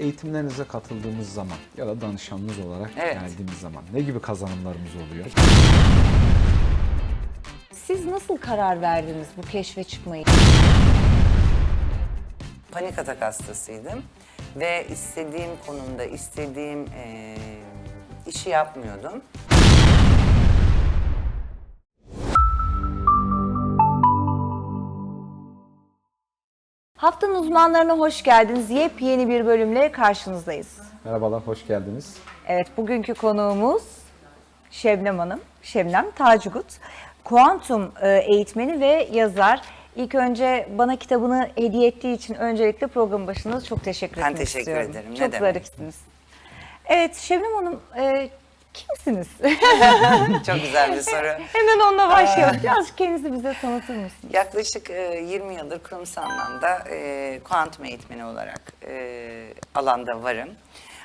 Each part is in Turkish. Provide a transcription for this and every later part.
eğitimlerinize katıldığımız zaman ya da danışanınız olarak Evet. geldiğimiz zaman ne gibi kazanımlarımız oluyor? Siz nasıl karar verdiniz bu keşfe çıkmayı? Panik atak hastasıydım ve istediğim konumda istediğim eee, işi yapmıyordum. Haftanın uzmanlarına hoş geldiniz. Yepyeni bir bölümle karşınızdayız. Merhabalar, hoş geldiniz. Evet, bugünkü konuğumuz Şebnem Hanım, Şebnem Tacugut. Kuantum e, eğitmeni ve yazar. İlk önce bana kitabını hediye ettiği için öncelikle program başında çok teşekkür Ben etmek teşekkür istiyorum. ederim, ne Çok demek. zarifsiniz. Evet, Şebnem Hanım e, kimsiniz? Çok güzel bir soru. Hemen onunla başlayalım. Birazcık kendinizi bize tanıtır mısınız? Yaklaşık e, 20 yıldır kurumsal anlamda e, kuantum eğitmeni olarak e, alanda varım.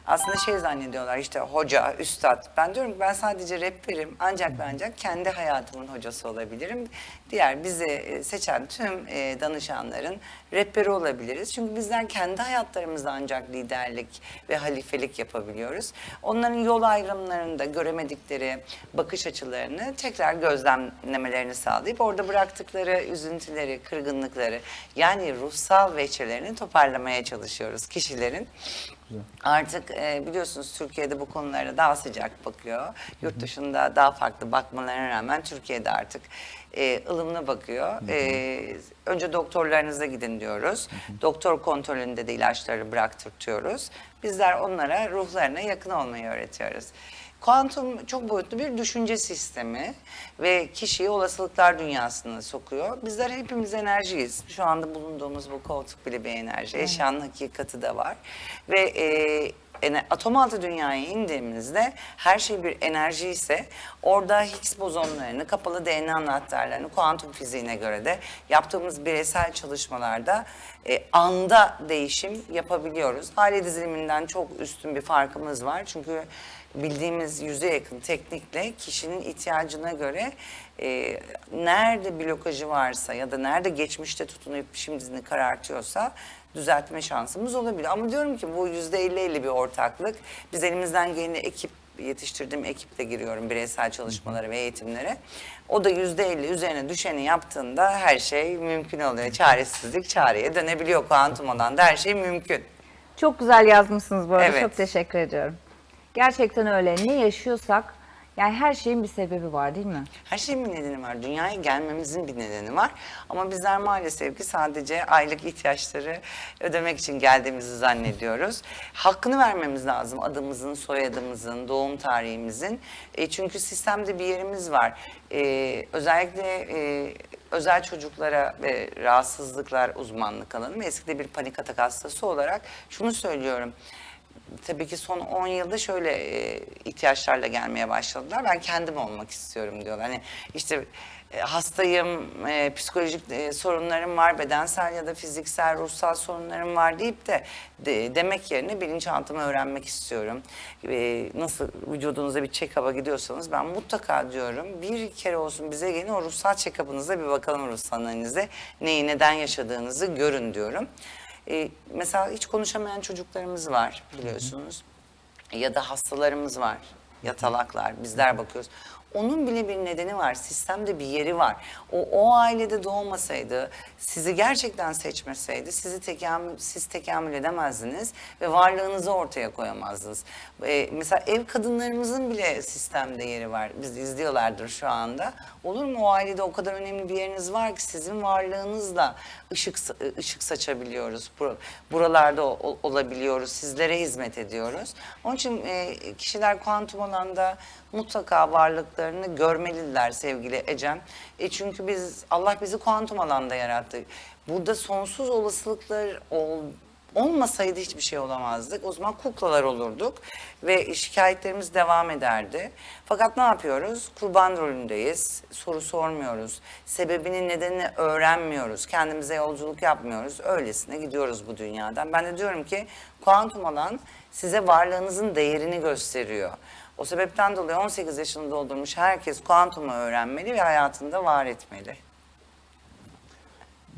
Aslında şey zannediyorlar işte hoca, üstad. Ben diyorum ki ben sadece rehberim ancak ve ancak kendi hayatımın hocası olabilirim. Diğer bizi e, seçen tüm e, danışanların rehberi olabiliriz. Çünkü bizler kendi hayatlarımızda ancak liderlik ve halifelik yapabiliyoruz. Onların yol ayrımlarında göremedikleri bakış açılarını tekrar gözlemlemelerini sağlayıp orada bıraktıkları üzüntüleri, kırgınlıkları yani ruhsal veçelerini toparlamaya çalışıyoruz kişilerin. Artık e, biliyorsunuz Türkiye'de bu konulara daha sıcak bakıyor. Yurt dışında daha farklı bakmalarına rağmen Türkiye'de artık e, ılımlı bakıyor. E, önce doktorlarınıza gidin diyoruz. Doktor kontrolünde de ilaçları bıraktırtıyoruz. Bizler onlara ruhlarına yakın olmayı öğretiyoruz. Kuantum çok boyutlu bir düşünce sistemi ve kişiyi olasılıklar dünyasına sokuyor. Bizler hepimiz enerjiyiz. Şu anda bulunduğumuz bu koltuk bile bir enerji. Eşyanın hakikati de var. Ve e, ene- atom altı dünyaya indiğimizde her şey bir enerji ise orada Higgs bozonlarını, kapalı DNA anahtarlarını kuantum fiziğine göre de yaptığımız bireysel çalışmalarda e, anda değişim yapabiliyoruz. Aile diziliminden çok üstün bir farkımız var. Çünkü bildiğimiz yüze yakın teknikle kişinin ihtiyacına göre e, nerede blokajı varsa ya da nerede geçmişte tutunup şimdini karartıyorsa düzeltme şansımız olabilir. Ama diyorum ki bu yüzde elli bir ortaklık. Biz elimizden geleni ekip yetiştirdiğim ekiple giriyorum bireysel çalışmalara ve eğitimlere. O da yüzde elli üzerine düşeni yaptığında her şey mümkün oluyor. Çaresizlik çareye dönebiliyor kuantum olan da her şey mümkün. Çok güzel yazmışsınız bu arada. Evet. Çok teşekkür ediyorum. Gerçekten öyle. Ne yaşıyorsak yani her şeyin bir sebebi var değil mi? Her şeyin bir nedeni var. Dünyaya gelmemizin bir nedeni var. Ama bizler maalesef ki sadece aylık ihtiyaçları ödemek için geldiğimizi zannediyoruz. Hakkını vermemiz lazım adımızın, soyadımızın, doğum tarihimizin. E, çünkü sistemde bir yerimiz var. E, özellikle e, özel çocuklara ve rahatsızlıklar uzmanlık alanım. Eskide bir panik atak hastası olarak şunu söylüyorum tabii ki son 10 yılda şöyle e, ihtiyaçlarla gelmeye başladılar. Ben kendim olmak istiyorum diyorlar. Hani işte e, hastayım, e, psikolojik e, sorunlarım var, bedensel ya da fiziksel, ruhsal sorunlarım var deyip de, de- demek yerine bilinçaltımı öğrenmek istiyorum. E, nasıl vücudunuza bir check-up'a gidiyorsanız ben mutlaka diyorum bir kere olsun bize gelin o ruhsal check-up'ınıza bir bakalım ruhsal analize. Neyi neden yaşadığınızı görün diyorum. E, mesela hiç konuşamayan çocuklarımız var biliyorsunuz. Ya da hastalarımız var. Yatalaklar. Bizler bakıyoruz. Onun bile bir nedeni var. Sistemde bir yeri var. O, o ailede doğmasaydı, sizi gerçekten seçmeseydi, sizi tekamül, siz tekamül edemezdiniz ve varlığınızı ortaya koyamazdınız. E, mesela ev kadınlarımızın bile sistemde yeri var. Biz izliyorlardır şu anda. Olur mu o ailede o kadar önemli bir yeriniz var ki sizin varlığınızla ışık sa- ışık saçabiliyoruz. Bur- Buralarda ol- ol- olabiliyoruz. Sizlere hizmet ediyoruz. Onun için kişiler kuantum alanda mutlaka varlıklarını görmeliler sevgili Ecem. E çünkü biz Allah bizi kuantum alanda yarattı. Burada sonsuz olasılıklar ol, olmasaydı hiçbir şey olamazdık. O zaman kuklalar olurduk ve şikayetlerimiz devam ederdi. Fakat ne yapıyoruz? Kurban rolündeyiz. Soru sormuyoruz. Sebebini, nedenini öğrenmiyoruz. Kendimize yolculuk yapmıyoruz. Öylesine gidiyoruz bu dünyadan. Ben de diyorum ki kuantum alan size varlığınızın değerini gösteriyor. O sebepten dolayı 18 yaşını doldurmuş herkes kuantumu öğrenmeli ve hayatında var etmeli.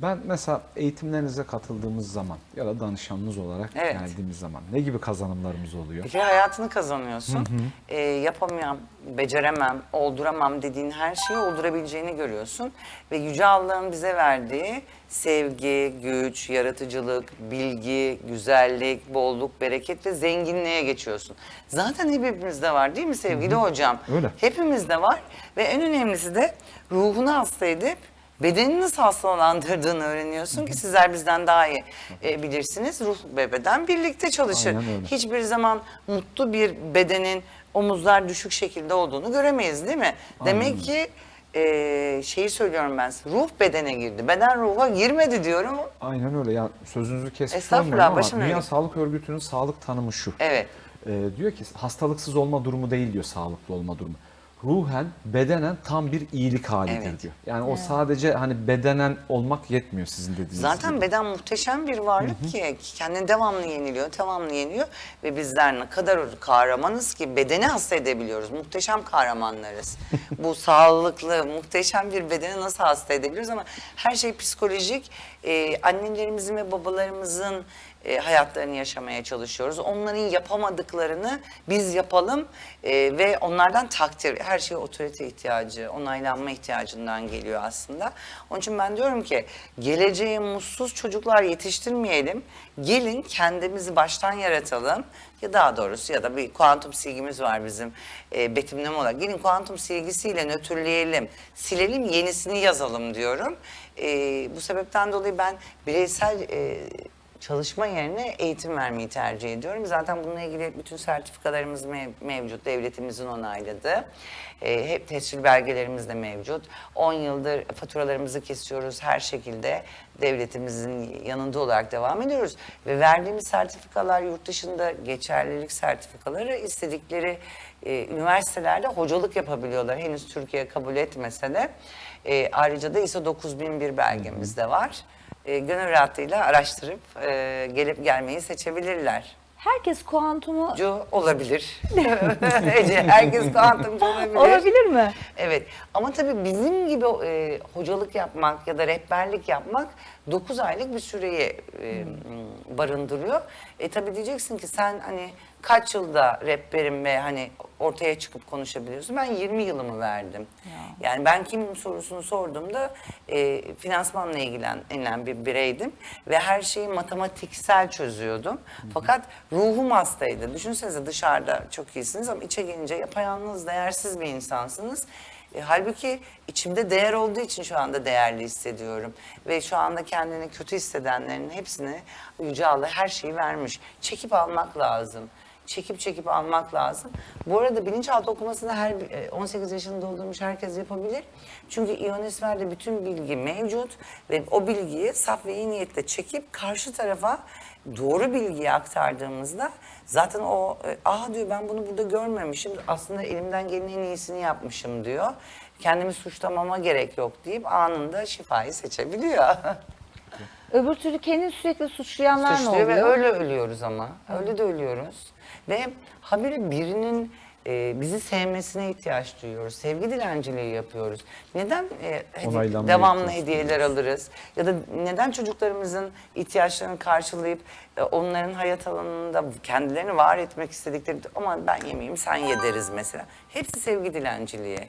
Ben mesela eğitimlerinize katıldığımız zaman ya da danışanınız olarak Evet. geldiğimiz zaman ne gibi kazanımlarımız oluyor? Bir kere hayatını kazanıyorsun. Ee, yapamam, beceremem, olduramam dediğin her şeyi oldurabileceğini görüyorsun. Ve Yüce Allah'ın bize verdiği sevgi, güç, yaratıcılık, bilgi, güzellik, bolluk, bereket ve zenginliğe geçiyorsun. Zaten hepimizde var değil mi sevgili hocam? Öyle. Hepimizde var ve en önemlisi de ruhunu hasta edip bedenini nasıl hastalandırdığını öğreniyorsun ki sizler bizden daha iyi e, bilirsiniz. Ruh ve beden birlikte çalışır. Aynen öyle. Hiçbir zaman mutlu bir bedenin omuzlar düşük şekilde olduğunu göremeyiz değil mi? Demek ki e, şeyi söylüyorum ben size, ruh bedene girdi. Beden ruha girmedi diyorum. Aynen öyle. Ya sözünüzü kesmiş Estağfurullah, olmuyorum ama başım Dünya öyle. Sağlık Örgütü'nün sağlık tanımı şu. Evet. Ee, diyor ki hastalıksız olma durumu değil diyor sağlıklı olma durumu. Ruhen, bedenen tam bir iyilik halidir Evet. diyor. Yani o sadece hani bedenen olmak yetmiyor sizin dediğiniz Zaten gibi. beden muhteşem bir varlık ki kendini devamlı yeniliyor, devamlı yeniyor ve bizler ne kadar kahramanız ki bedeni hasta edebiliyoruz. Muhteşem kahramanlarız. Bu sağlıklı, muhteşem bir bedeni nasıl hasta edebiliyoruz ama her şey psikolojik. Ee, annelerimizin ve babalarımızın e, hayatlarını yaşamaya çalışıyoruz. Onların yapamadıklarını biz yapalım e, ve onlardan takdir. Her şey otorite ihtiyacı, onaylanma ihtiyacından geliyor aslında. Onun için ben diyorum ki geleceğe mutsuz çocuklar yetiştirmeyelim. Gelin kendimizi baştan yaratalım. Ya daha doğrusu ya da bir kuantum silgimiz var bizim e, betimleme olarak. Gelin kuantum silgisiyle nötrleyelim, silelim yenisini yazalım diyorum. E, bu sebepten dolayı ben bireysel e, çalışma yerine eğitim vermeyi tercih ediyorum. Zaten bununla ilgili bütün sertifikalarımız mev- mevcut. Devletimizin onayladığı. Ee, hep tescil belgelerimiz de mevcut. 10 yıldır faturalarımızı kesiyoruz her şekilde. Devletimizin yanında olarak devam ediyoruz. Ve verdiğimiz sertifikalar yurt dışında geçerlilik sertifikaları istedikleri e, üniversitelerde hocalık yapabiliyorlar. Henüz Türkiye kabul etmese de. E, ayrıca da ISO 9001 belgemiz de var e, gönül rahatlığıyla araştırıp e, gelip gelmeyi seçebilirler. Herkes kuantumu Cu olabilir. Ece, Herkes kuantumcu olabilir. olabilir mi? Evet ama tabii bizim gibi e, hocalık yapmak ya da rehberlik yapmak 9 aylık bir süreyi e, barındırıyor. E tabii diyeceksin ki sen hani kaç yılda rehberim ve hani ortaya çıkıp konuşabiliyorsun. Ben 20 yılımı verdim. Yani ben kimim sorusunu sorduğumda e, finansmanla ilgilenen bir bireydim ve her şeyi matematiksel çözüyordum. Fakat ruhum hastaydı. Düşünsenize dışarıda çok iyisiniz ama içe gelince yapayalnız, değersiz bir insansınız. E, halbuki içimde değer olduğu için şu anda değerli hissediyorum. Ve şu anda kendini kötü hissedenlerin hepsine Yüce Allah her şeyi vermiş. Çekip almak lazım. Çekip çekip almak lazım. Bu arada bilinçaltı okumasını her e, 18 yaşında doldurmuş herkes yapabilir. Çünkü iyonosferde bütün bilgi mevcut ve o bilgiyi saf ve iyi niyetle çekip karşı tarafa doğru bilgiyi aktardığımızda zaten o e, ah diyor ben bunu burada görmemişim aslında elimden gelenin en iyisini yapmışım diyor. Kendimi suçlamama gerek yok deyip anında şifayı seçebiliyor. Öbür türlü kendini sürekli suçlayanlar ne Suçluyor oluyor? ve öyle ölüyoruz ama. Öyle de ölüyoruz. Ve habire birinin e, bizi sevmesine ihtiyaç duyuyoruz. Sevgi dilenciliği yapıyoruz. Neden e, hedi- Onaylanmaya devamlı ihtiyaç hediyeler alırız? Ya da neden çocuklarımızın ihtiyaçlarını karşılayıp e, onların hayat alanında kendilerini var etmek istedikleri ama ben yemeyeyim sen ye deriz mesela. Hepsi sevgi dilenciliği.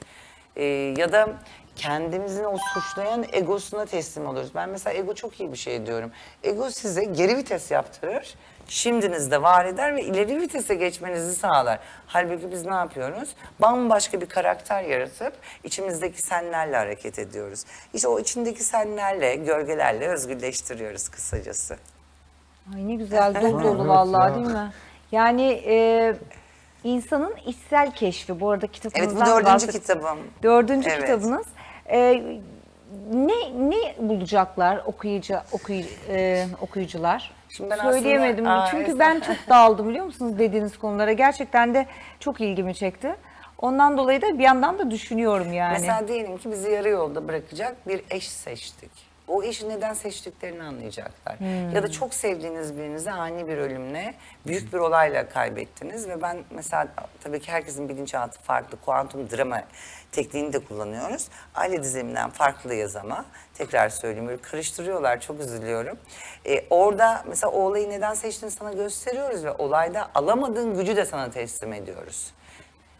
E, ya da kendimizin o suçlayan egosuna teslim oluruz. Ben mesela ego çok iyi bir şey diyorum. Ego size geri vites yaptırır. Şimdinizde var eder ve ileri vitese geçmenizi sağlar. Halbuki biz ne yapıyoruz? Bambaşka bir karakter yaratıp içimizdeki senlerle hareket ediyoruz. İşte o içindeki senlerle, gölgelerle özgürleştiriyoruz kısacası. Ay ne güzel dolu dolu vallahi değil mi? Yani e, insanın içsel keşfi bu arada Evet kitabınızdan bu dördüncü bahset- kitabım. Dördüncü Evet. kitabınız. E, ne ne bulacaklar okuyucu okuy, e, okuyucular? Şimdi ben Söyleyemedim aslında- Aa, çünkü ben çok dağıldım biliyor musunuz dediğiniz konulara. Gerçekten de çok ilgimi çekti. Ondan dolayı da bir yandan da düşünüyorum yani. Mesela diyelim ki bizi yarı yolda bırakacak bir eş seçtik. O işi neden seçtiklerini anlayacaklar. Ya da çok sevdiğiniz birinizi ani bir ölümle, büyük bir olayla kaybettiniz ve ben mesela tabii ki herkesin bilinçaltı farklı, kuantum drama tekniğini de kullanıyoruz. Aile diziminden farklıyız ama tekrar söyleyeyim böyle karıştırıyorlar çok üzülüyorum. Ee, orada mesela o olayı neden seçtiğini sana gösteriyoruz ve olayda alamadığın gücü de sana teslim ediyoruz.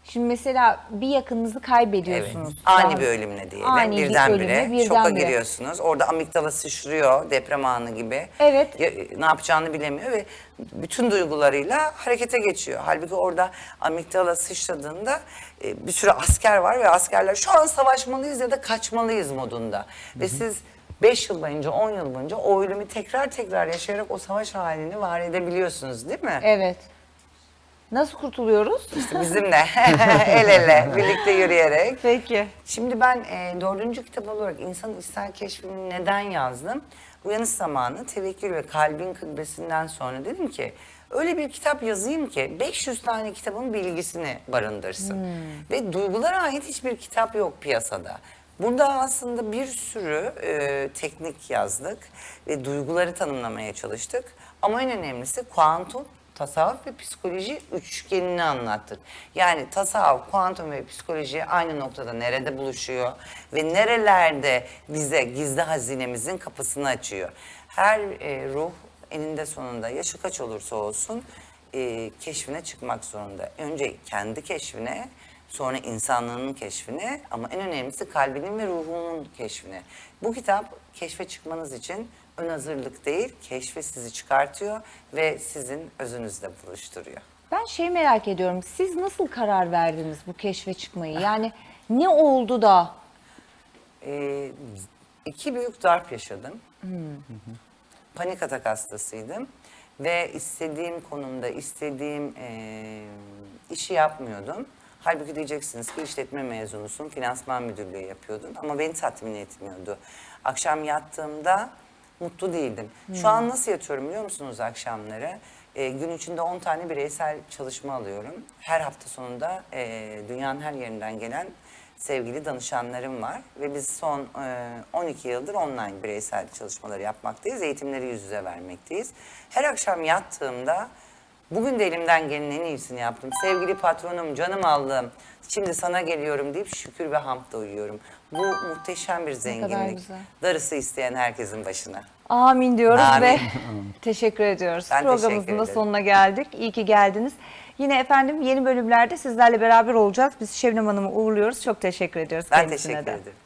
Şimdi mesela bir yakınınızı kaybediyorsunuz. Ani Daha- bir ölümle diyelim. Ani bir birdenbire ölümle, şoka birdenbire. giriyorsunuz. Orada amigdala sıçrıyor deprem anı gibi. Evet. Ya- ne yapacağını bilemiyor ve bütün duygularıyla harekete geçiyor. Halbuki orada amigdala sıçradığında e, bir sürü asker var ve askerler şu an savaşmalıyız ya da kaçmalıyız modunda. Ve siz 5 yıl boyunca, 10 yıl boyunca o ölümü tekrar tekrar yaşayarak o savaş halini var edebiliyorsunuz değil mi? Evet. Nasıl kurtuluyoruz? Bizimle el ele birlikte yürüyerek. Peki. Şimdi ben e, dördüncü kitap olarak İnsanın İster Keşfini neden yazdım? Uyanış zamanı tevekkül ve kalbin kıblesinden sonra dedim ki öyle bir kitap yazayım ki 500 tane kitabın bilgisini barındırsın. Ve duygulara ait hiçbir kitap yok piyasada. Burada aslında bir sürü e, teknik yazdık ve duyguları tanımlamaya çalıştık. Ama en önemlisi kuantum tasavvuf ve psikoloji üçgenini anlattık. Yani tasavvuf, kuantum ve psikoloji aynı noktada nerede buluşuyor ve nerelerde bize gizli hazinemizin kapısını açıyor. Her e, ruh eninde sonunda yaşı kaç olursa olsun e, keşfine çıkmak zorunda. Önce kendi keşfine, sonra insanlığının keşfine ama en önemlisi kalbinin ve ruhunun keşfine. Bu kitap keşfe çıkmanız için ön hazırlık değil, keşfe sizi çıkartıyor ve sizin özünüzle buluşturuyor. Ben şey merak ediyorum. Siz nasıl karar verdiniz bu keşfe çıkmayı? Yani ne oldu da? Ee, iki büyük darp yaşadım. Panik atak hastasıydım. Ve istediğim konumda, istediğim eee, işi yapmıyordum. Halbuki diyeceksiniz ki işletme mezunusun, finansman müdürlüğü yapıyordun ama beni tatmin etmiyordu. Akşam yattığımda mutlu değildim. Şu an nasıl yatıyorum biliyor musunuz akşamları? Ee, gün içinde 10 tane bireysel çalışma alıyorum. Her hafta sonunda eee, dünyanın her yerinden gelen sevgili danışanlarım var ve biz son e, 12 yıldır online bireysel çalışmaları yapmaktayız. Eğitimleri yüz yüze vermekteyiz. Her akşam yattığımda bugün de elimden gelenin en iyisini yaptım. Sevgili patronum, canım Allah'ım, şimdi sana geliyorum deyip şükür ve hamdla uyuyorum. Bu muhteşem bir zenginlik. güzel. Darısı isteyen herkesin başına. Amin diyoruz Amin. ve teşekkür ediyoruz. Ben Programımızın teşekkür da ederim. sonuna geldik. İyi ki geldiniz. Yine efendim yeni bölümlerde sizlerle beraber olacağız. Biz Şebnem Hanım'ı uğurluyoruz. Çok teşekkür ediyoruz Ben kendisine teşekkür de. ederim.